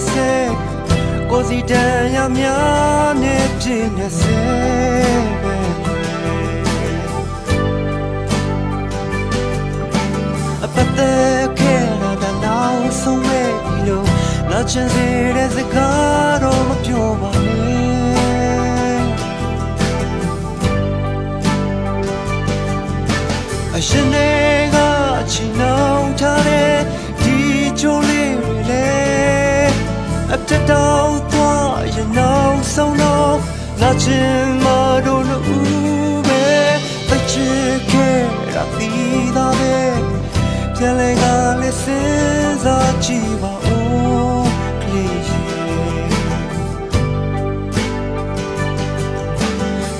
သက်စေကိုစီတန်ရများနဲ့ပြင်းနေစေပဲခွေအပတ်သက်ခဲ့တာကနောက်ဆုံးပဲဒီလိုလာချင်စေတဲ့စကားတော့မပြောပါ အတတောင်းသွားရနောင်ဆောင်တော့နာချင်မတို့လို့ဦးပဲအချစ်ခဲရတိသာပဲပြန်လဲကလည်းစင်စားကြည့်ပါဦးကလေးရဲ့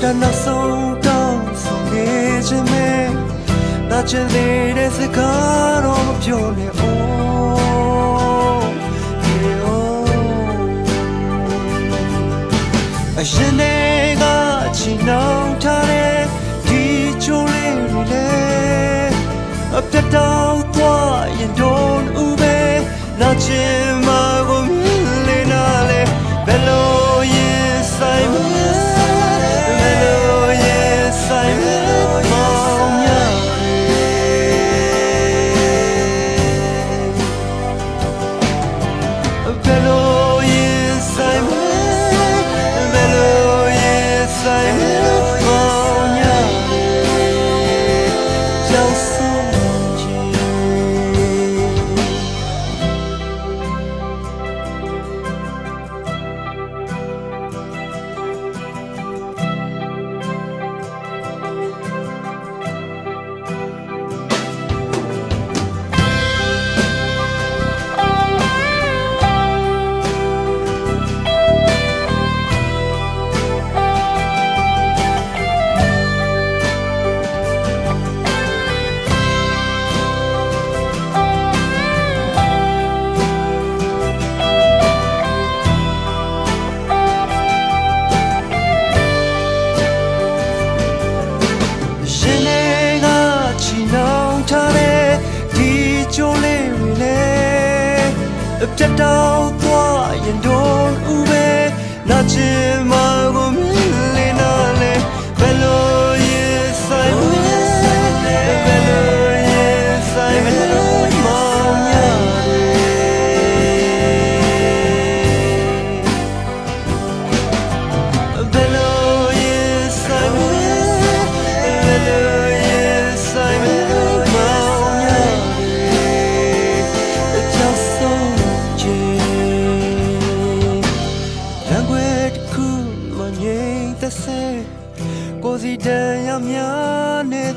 တနာဆုံးတောင်းဆုံးနေခြင်းပဲနာချင်နေတဲ့စကားတော့မပြောနဲ့ အရှင်တွေကချီနှောင်ထားတဲ့ဒီချိုးလေးတွေလေအပြတ်တော အပြတ်တောင်းသွားရင်တော့ဦးပဲနာချင် စေကိုစီတန်ရများနဲ့